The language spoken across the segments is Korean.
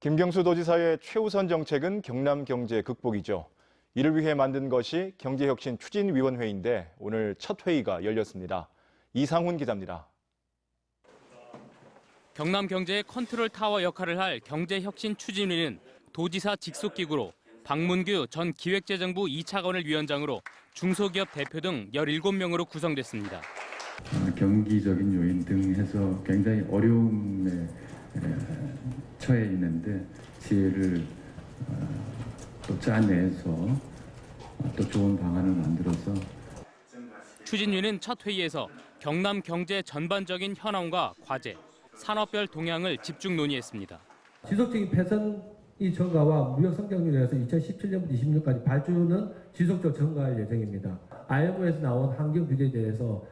김경수 도지사의 최우선 정책은 경남 경제 극복이죠. 이를 위해 만든 것이 경제혁신 추진위원회인데 오늘 첫 회의가 열렸습니다. 이상훈 기자입니다. 경남 경제의 컨트롤 타워 역할을 할 경제혁신 추진위는 도지사 직속 기구로 박문규 전 기획재정부 2차관을 위원장으로 중소기업 대표 등 17명으로 구성됐습니다. 어, 경기적인 요인 등 해서 굉장히 어려움에 에, 처해 있는데 지혜를 어, 또 짜내서 어, 또 좋은 방안을 만들어서 추진위는 첫 회의에서 경남 경제 전반적인 현황과 과제, 산업별 동향을 집중 논의했습니다. 지속적인 폐선이 증가와 무역 성장률에서 2017년부터 20년까지 발주는 지속적 증가할 예정입니다. IMF에서 나온 환경 규제에 대해서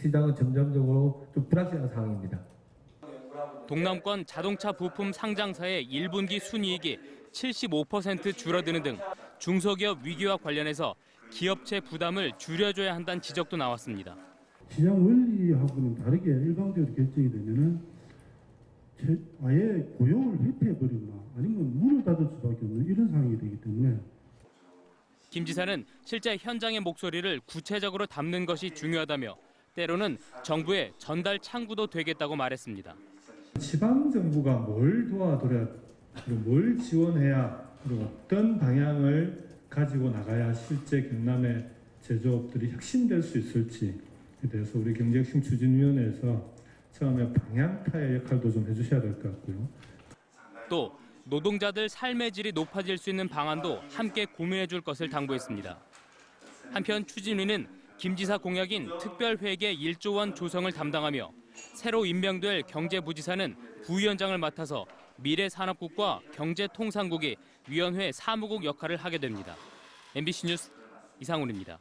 시장은 점점적으로 좀 불확실한 상황입니다. 동남권 자동차 부품 상장사의 1분기 순이익이 75% 줄어드는 등 중소기업 위기와 관련해서 기업체 부담을 줄여줘야 한다는 지적도 나왔습니다. 시장 원리하고는 다르게 일방적으로 결정이 되면은 제- 아예 고용을 회피해버리거나 아니면 문을 닫을 수밖에 없는 이런 상황이 되기 때문에 김 지사는 실제 현장의 목소리를 구체적으로 담는 것이 중요하다며 때로는 정부의 전달 창구도 되겠다고 말했습니다. 지방 정부가 뭘 그리고 뭘 지원해야 그리고 어떤 방향을 가지고 나가야 실제 경남의 제조업들이 혁신될 수 있을지에 대해서 우리 경제혁신 추진위원회에서 처음에 방향타의 역할도 좀 해주셔야 될 것 같고요. 또 노동자들 삶의 질이 높아질 수 있는 방안도 함께 고민해 줄 것을 당부했습니다. 한편 추진위는 김 지사 공약인 특별회계 1조 원 조성을 담당하며 새로 임명될 경제부지사는 부위원장을 맡아서 미래산업국과 경제통상국이 위원회 사무국 역할을 하게 됩니다. MBC 뉴스 이상훈입니다.